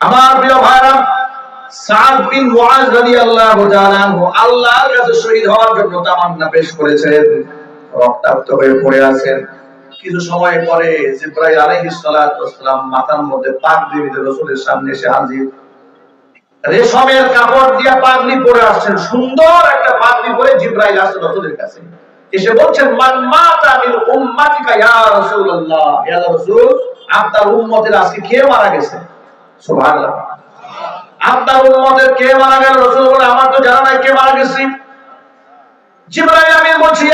আমার প্রিয় ভাইরা, সাদ বিন মুআজ রাদিয়াল্লাহু তাআলা আল্লাহর কাছে শহীদ হওয়ার জন্য তামান্না পেশ করেছেন, রক্তাক্ত হয়ে পড়ে আছেন। কিছু সময় পরে জিব্রাইল আলাইহিস সালাতু ওয়াসসালাম মাথার মধ্যে দিয়ে রাসূলের সামনে এসে হাজির। রেশমের কাপড় দিয়ে পাগড়ি পরে আসছেন, সুন্দর একটা পাগড়ি পরে জিব্রাইল আসছেন রাসূলের কাছে। এসে বলছেন, মান মাতা মিন উম্মাতিকা ইয়া রাসূলুল্লাহ? ইয়া রাসূল, আপনার উম্মতের আজকে কে মারা গেছে? আপনার কে মারা গেল? বলে আমার তো জানা নাই কে মারা বলছি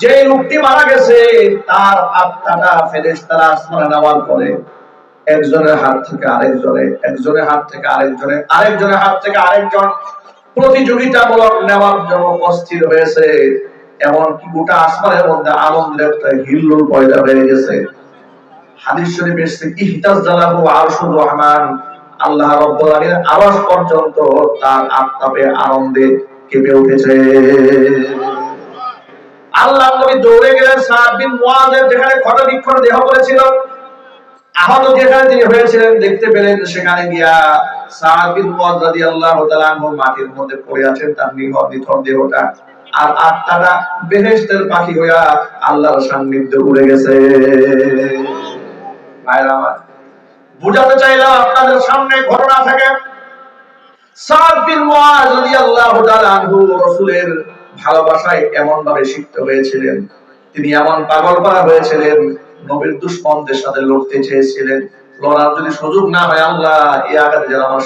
যে লোকটি মারা গেছে, তার আত্মাটা আসমানে নেওয়ার পরে একজনের হাত থেকে আরেকজনে, একজনের হাত থেকে আরেকজনে, আরেকজনের হাত থেকে আরেকজন প্রতিযোগিতামূলক নেওয়ার জন্য অস্থির হয়েছে। এমনকি গোটা আসমানের মধ্যে আনন্দের একটা হিল্লোল পয়দা হয়ে গেছে। হাদিস শরীফ এসেছে ইহতাজ জালাহু আরশুর রহমান, আল্লাহ রাব্বুল আলামিনের আওয়াজ পর্যন্ত তার আত্মাপে আনন্দে কেঁপে উঠেছে। আল্লাহ নবী দৌড়ে গেলেন সাদ বিন মুআজের যেখানে ক্ষত বিক্ষত দেহ পড়েছিল। আহত যেখানে তিনি হয়েছিলেন, দেখতে পেলেন সেখানে গিয়া সাদ বিন মুআজ রাদিয়াল্লাহু তাআলা মাটির মধ্যে পড়ে আছেন, তার নিহত, নিথর দেহটা। আর আত্মাটা বেহেশতের পাখি হইয়া আল্লাহর সান্নিধ্যে উড়ে গেছে। বুঝাতে চাইলাম আপনাদের সামনে ঘটনা থাকে। ভালোবাসায় এমন ভাবে হয়েছিলেন। তিনি এমন পাগল করা হয়েছিলেন, নবীর দুশ্মনদের সাথে লড়তে চেয়েছিলেন। লড়ার যদি সুযোগ না হয়, আল্লাহ এই আঘাতে যেন আমার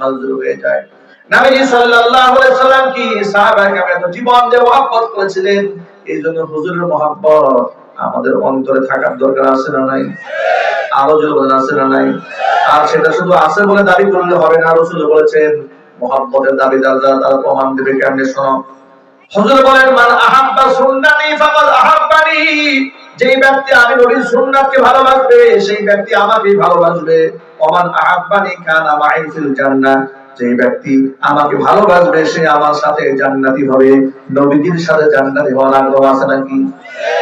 মঞ্জুর হয়ে যায়। জন্য আমাদের অন্তরে থাকার দরকার আছে না নাই? আরও জোর আছে না নাই? আর সেটা শুধু আছে বলে দাবি করলে হবে না। রসুল বলেছেন, মহব্বতের দাবিদার যারা, তারা প্রমাণ দেবে কেমনে শোনো? বলেন, মান আহাব্বা আহাব্বানি। যেই ব্যক্তি আমি নবীর সুন্নাতকে ভালোবাসবে, সেই ব্যক্তি আমাকে ভালোবাসবে। আহাব্বানি ফিল ব্যক্তি আমাকে ভালোবাসবে, সে আমার সাথে জান্নাতি হবে। নবীজির সাথে জান্নাতি হওয়ার আগ্রহ আছে নাকি?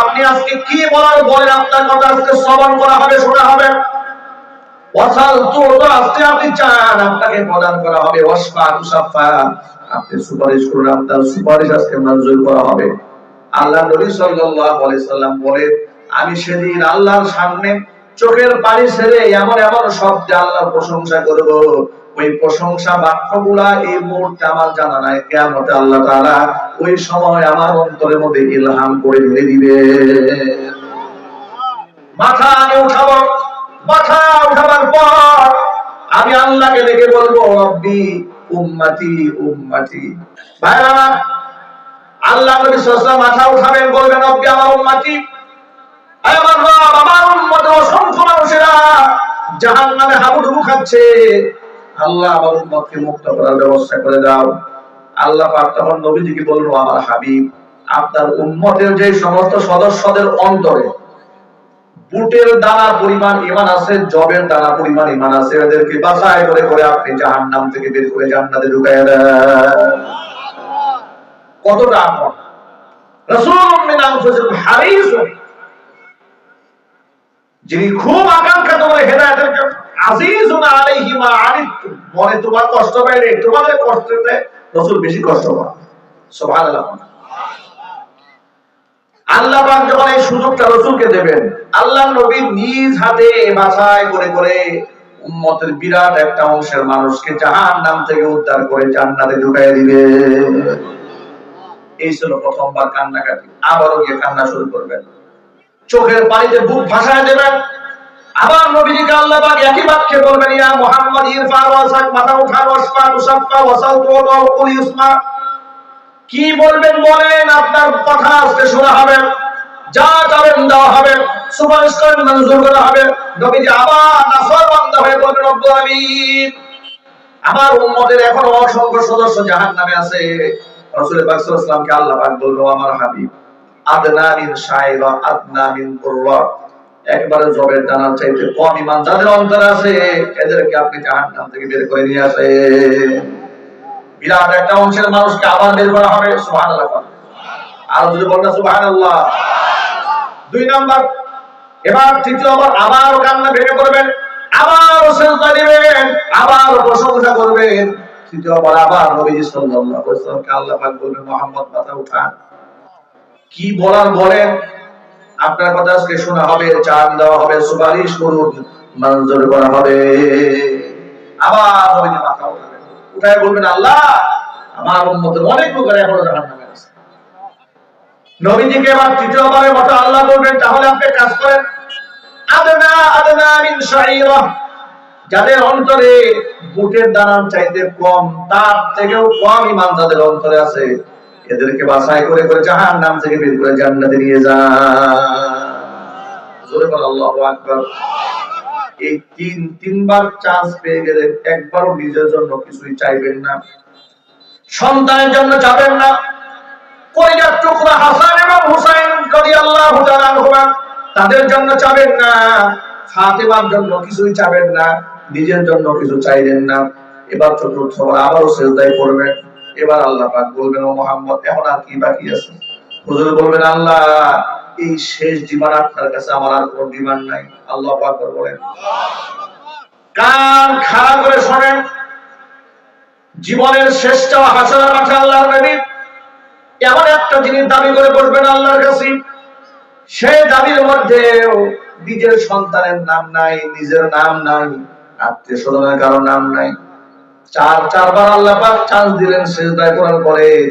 আপনি আজকে কি বলার বলেন? আপনার কথা আজকে শ্রবণ করা হবে, শোনা হবে। তো আজকে আপনি চান, আপনাকে প্রদান করা হবে। আপনি সুপারিশ করুন, আপনার সুপারিশ আজকে মঞ্জুর করা হবে। আল্লাহ নবী সাল্লাল্লাহু আলাইহি সাল্লাম আমি সেদিন আল্লাহর সামনে চোখের পানি ছেড়ে এমন এমন শব্দে আল্লাহর প্রশংসা করব ওই প্রশংসা বাক্যগুলা এই মুহূর্তে আমার জানা নাই, কেয়ামতে আল্লাহ তাআলা ওই সময় আমার অন্তরের মধ্যে ইলহাম করে ঢেলে দিবে। মাথা আমি উঠাবো, মাথা উঠাবার পর আমি আল্লাহকে দেখে বলব, রব্বি উম্মতি উম্মতি। ভাইরা আল্লাহ নবী সাল্লাল্লাহু মাথা উঠাবেন, বলবেন, রব্বি আমার উম্মতি। আমার রব, আমার উম্মত অসংখ্য মানুষেরা জাহান্নামে হাবুডুবু খাচ্ছে। আল্লাহ আমার উম্মতকে মুক্ত করার ব্যবস্থা করে দাও। আল্লাহ পাক তখন নবীজিকে বলল, আমার হাবিব, আপনার উম্মতের যে সমস্ত সদস্যদের অন্তরে বুটের দানা পরিমাণ ইমান আছে, জবের দানা পরিমাণ ইমান আছে, এদেরকে বাছাই করে করে আপনি জাহান্নাম থেকে বের করে জান্নাতে দেন। কতটা আপন। রাসূলুম মিন হারিসুন। যিনি খুব আকাঙ্ক্ষা তোমার হেদায়েতের জন্য মনে তোমার কষ্ট পাইলে বেশি কষ্ট আল্লাহ যখন এই সুযোগটা রসুলকে দেবেন, আল্লাহ নবী নিজ হাতে করে করে উম্মতের বিরাট একটা অংশের মানুষকে জাহান নাম থেকে উদ্ধার করে জান্নাতে ঢুকাই দিবে। এই ছিল প্রথমবার কান্নাকাটি। আবারও গিয়ে কান্না শুরু করবেন। চোখের পানিতে বুক ভাসায় দেবেন। আবার নবীজিকে আল্লাহ পাক একই বাক্যে বলবেন, ইয়া মুহাম্মদ, ইরফা ওয়াসাক মাথা উঠা ওয়াসফা তুসাফা ওয়াসাল তো কুল ইউসমা। কি বলবেন বলেন, আপনার কথা আজকে শোনা হবে, যা চাবেন দেওয়া হবে, সুপারিশ করেন, মঞ্জুর করা হবে। নবীজি আবার নাফর বান্দা হয়ে বলবেন, রব্বুল আলামিন আমার উম্মতের এখনও অসংখ্য সদস্য জাহান্নামে আছে। রাসূল পাক সাল্লাল্লাহু আলাইহি ওয়াসাল্লামকে আল্লাহ পাক বলল, আমার হাবিব, আদনা মিন শাইরা আদনা মিন কুররা একবারে জবের দানার চাইতে কম ইমান যাদের অন্তরে আছে। এদেরকে আপনি জাহান্নাম থেকে বের করে নিয়ে আসে বিরাট একটা অংশের মানুষকে আবার বের করা হবে, সুবহানাল্লাহ আর যদি বলটা সুবহানাল্লাহ। দুই নাম্বার, এবার তৃতীয়বার আবার কান্না ভেঙে পড়বেন, আবার সেজদা দিবেন আবার প্রশংসা করবেন। তৃতীয়বার আবার নবীজি সাল্লাল্লাহু আলাইহি ওয়াসাল্লামকে আল্লাহ পাক বলবেন, মুহাম্মদ, মাথা উঠান কি বলার বলেন? আপনার কথা আজকে শোনা হবে, চান দেওয়া হবে, সুপারিশ করুন, মঞ্জুর করা হবে। আবার মাথা উঠাবেন। উঠায় বলবেন, আল্লাহ, আমার উম্মতের অনেক লোকের এখনও নবীজিকে তৃতীয়বারের মতো আল্লাহ বলবেন, তাহলে আপনি কাজ করেন। আদনা আদনা মিন শাইরা। যাদের অন্তরে বুটের দানার চাইতে কম, তার থেকেও কম ইমান যাদের অন্তরে আছে। এদেরকে বাছাই করে করে জাহান নাম থেকে বের করে জান্নাতে নিয়ে যান জোরে বল, আল্লাহু আকবার। এই তিন, তিনবার চান্স পেয়ে গেলে একবারও নিজের জন্য কিছুই চাইবেন না। সন্তানের জন্য চাবেন না। কলিজার টুকরা হাসান এবং হুসাইন তাদের জন্য চাবেন না। ফাতেমার জন্য কিছুই চাবেন না। নিজের জন্য কিছু চাইলেন না। এবার চতুর্থবার আবারও সেজদায় পড়বেন। এবার আল্লাহ পাক বলবেন, ও মোহাম্মদ, এখন আর কি বাকি আছে? হুজুর বলবেন, আল্লাহ, এই শেষ ডিমান্ড আপনার কাছে, আমার আর কোনো ডিমান্ড নাই। আল্লাহ পাক বলেন, কান খাড়া করে শোনেন, জীবনের শেষ চাওয়া হাসানের মাঠে আল্লাহর নবী, এমন একটা জিনিস দাবি করে বসবেন আল্লাহর কাছে সেই দাবির মধ্যে নিজের সন্তানের নাম নাই, নিজের নাম নাই, আত্মীয় স্বজনের কারও নাম নাই। চার, চারবার আল্লাহ পাক চান্স দিলেন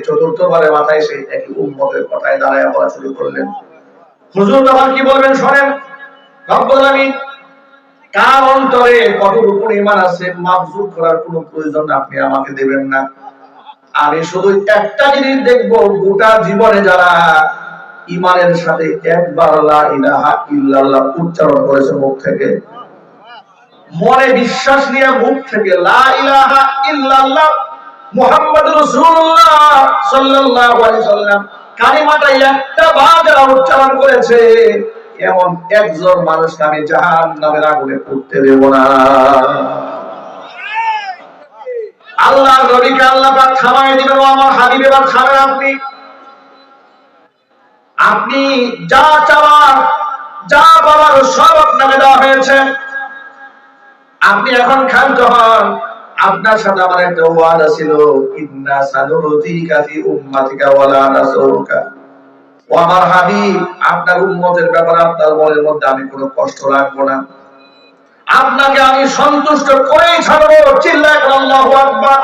চতুর্থবারে মাথায় সেই একই উম্মতের কথায় দাঁড়ায় শুরু করলেন। হুজুর তখন কি বলবেন শোনেন? রব্বুল কার অন্তরে ইমান আছে মাপজুর করার কোনো প্রয়োজন আপনি আমাকে দেবেন না। আমি শুধু একটা জিনিস দেখব, গোটা জীবনে যারা ইমানের সাথে একবার লা ইলাহা ইল্লাল্লাহ উচ্চারণ করেছে মুখ থেকে মনে বিশ্বাস নিয়ে মুখ থেকে উচ্চারণ করেছে, এমন একজন মানুষকে আমি আগুনে পুড়তে দেব না। আল্লাহ আল্লাহ থামাই দিবেন আমার হাবিব এবার থামেন আপনি। আপনি যা চাওয়ার, যা বলার সব আপনাকে দেওয়া হয়েছে। আপনি এখন ক্ষান্ত হন আপনার সাথে আমার একটা ওয়াদা ছিল ইন্না সানুরুতিকা ফি উম্মাতিকা ওয়ালা নাসুরুকা। ও আমার হাবিব, আপনার উম্মতের ব্যাপারে আপনার মনের মধ্যে আমি কোনো কষ্ট রাখব না। আপনাকে আমি সন্তুষ্ট করেই ছাড়বো। চিল্লায় আল্লাহু আকবার।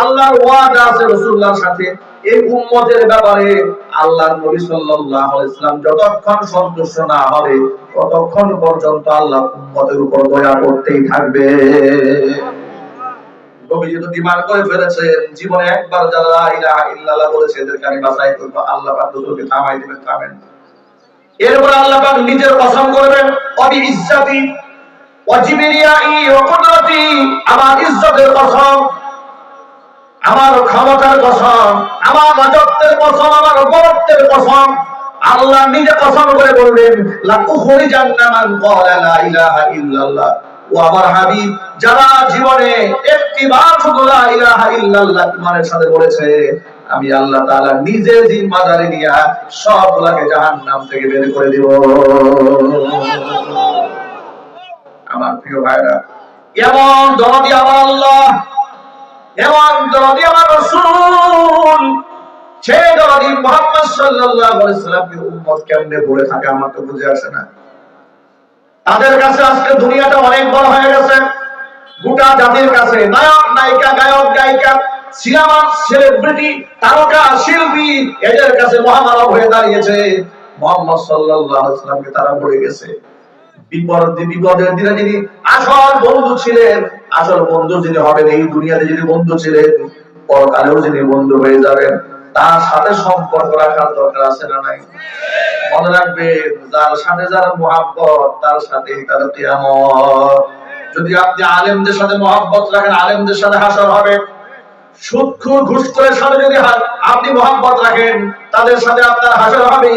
আল্লাহর ওয়াদা আছে রাসূলুল্লাহর সাথে। এই উম্মতের ব্যাপারে আল্লাহর নবী সাল্লাল্লাহু আলাইহি সাল্লাম যতক্ষণ সন্তুষ্ট না হবে, ততক্ষণ পর্যন্ত আল্লাহ উম্মতের উপর দয়া করতেই থাকবে। করে ফেলেছে জীবনে একবার যারা লা ইলাহা ইল্লাল্লাহ বলেছে, এদেরকে আমি বাছাই করব, আল্লাহ পাক দুটোকে থামাই দিবেন, থামেন। এরপর আল্লাহ পাক নিজের কসম করবেন, অবি ইজ্জাতি ওয়াজিবিরিয়াই ওয়া কুদরতি আমার ইজ্জতের কসম। আমার ক্ষমতার কসম, আমার রাজত্বের কসম, আমার বরত্বের কসম, আল্লাহ নিজে কসম করে বলবেন লা উখরিজান্না মান ক্বালা লা ইলাহা ইল্লাল্লাহ। ও আমার হাবিব, যারা জীবনে শুধু লা ইলাহা ইল্লাল্লাহ ইমানের সাথে বলেছে, আমি আল্লাহ তাআলা নিজে নিয়া সবগুলাকে জাহান্নাম থেকে বের করে দিব। আমার প্রিয় ভাইরা, এমন দরদি আমার আল্লাহ এমন আমার রাসূল মুহাম্মদ সাল্লাল্লাহু আলাইহি উম্মত কেমনে থাকে আমার তো বুঝে আসে না। তাদের কাছে আজকে দুনিয়াটা অনেক বড় হয়ে গেছে। গোটা জাতির কাছে নায়ক, নায়িকা, গায়ক, গায়িকা, সিনেমা, সেলিব্রিটি, তারকা, শিল্পী, এদের কাছে হয়ে দাঁড়িয়েছে। মোহাম্মদ সাল্লাল্লাহু আলাইহি সাল্লামকে তারা ভুলে গেছে। বিপদ, বিপদের দিনে যিনি আসল বন্ধু ছিলেন। আসল বন্ধু যিনি হবেন, এই দুনিয়াতে যিনি বন্ধু ছিলেন, পরকালেও যিনি বন্ধু হয়ে যাবেন, তার সাথে সম্পর্ক রাখার দরকার আছে না নাই? মনে রাখবেন, যার সাথে যার মোহাব্বত, তার সাথে তার কিয়ামত। যদি আপনি আলেমদের সাথে মোহাব্বত রাখেন, আলেমদের সাথে হাসর হবে সুদখোর ঘুষখোরের সাথে যদি আপনি মোহাব্বত রাখেন, তাদের সাথে আপনার হাসর হবে।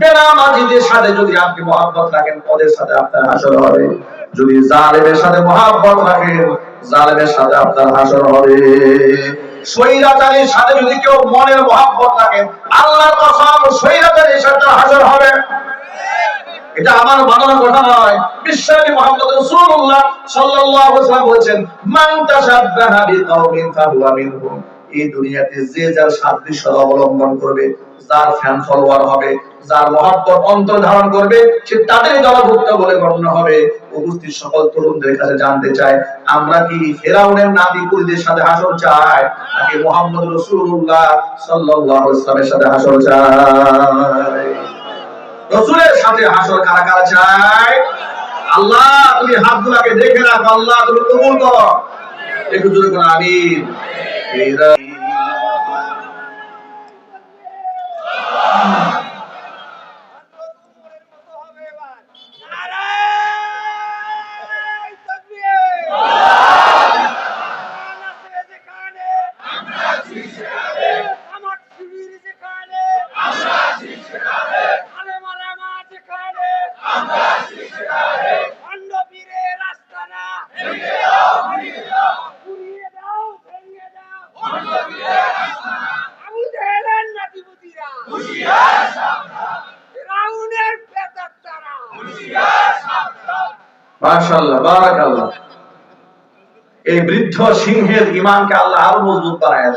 বেনামাজিদের সাথে যদি আপনি মোহাব্বত রাখেন ওদের সাথে আপনার হাসর হবে। যদি জালেমের সাথে মোহাব্বত জালেমের সাথে আপনার হাসর হবে। সৈরাচারীর সাথে যদি কেউ মনের মোহাব্বত কসম সৈরাচারীর সাথে হাসর হবে। এটা আমার কথা নয়। বিশ্বনবী মুহাম্মদ রাসূলুল্লাহ সাল্লাল্লাহু আলাইহি বলেছেন, মান তাশাব্বাহা ফাহুয়া এই দুনিয়াতে যে যার সাদৃশ্য অবলম্বন করবে যার ফ্যান ফলোয়ার হবে, যার মহাব্বত অন্তর ধারণ করবে, সে তাদের দলভুক্ত বলে গণ্য হবে। উপস্থিত সকল তরুণদের কাছে জানতে চায় আমরা কি ফেরাউনের নাতি কুলিদের সাথে হাসর চাই, নাকি মোহাম্মদ রাসূলুল্লাহ সাল্লাল্লাহু আলাইহি ওয়াসাল্লামের সাথে হাসর চাই? রসুলের সাথে হাসর কারা কারা চায়? আল্লাহ, তুমি হাতগুলাকে দেখে রাখো, আল্লাহ, তুমি কবুল করো। একটু জোরে করো আমিন এই রা- নারায়ণ তাকবীর আল্লাহ সে যেখানে আমার শিবির যেখানে আলেম আলেমা যেখানে খণ্ড পীরের আস্তানা পুড়িয়ে দাও ভেঙে দাও আবু জেহেলের নাতিপুতিরা ফিরাউনের প্রেতাত্মারা এই বৃদ্ধ সিংহের ইমানকে আল্লাহ আরও মজবুত দেন।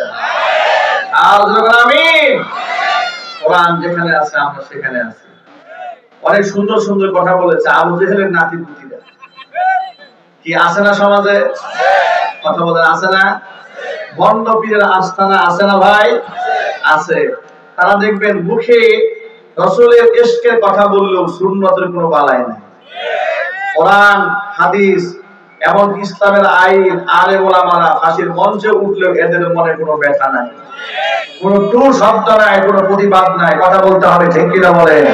কোরআন যেখানে আছে, আমরা সেখানে আছি। অনেক সুন্দর সুন্দর কথা বলেছে, আবু জেহেলের নাতি কি আছে না সমাজে? কথা বলেন, আছে না? বন্ড পীরের আস্থানা আছে না ভাই? আছে। তারা দেখবেন মুখে রসুলের এসকের কথা বললেও সুন্নতের কোনো বালাই নাই। কোরআন, হাদিস এমন ইসলামের আইন, আলে ওলামারা ফাঁসির মঞ্চে উঠলেও এদের মনে কোনো ব্যথা নাই। কোনো টু শব্দ নাই, কোনো প্রতিবাদ নাই। কথা বলতে হবে, ঠিক কিনা বলেন?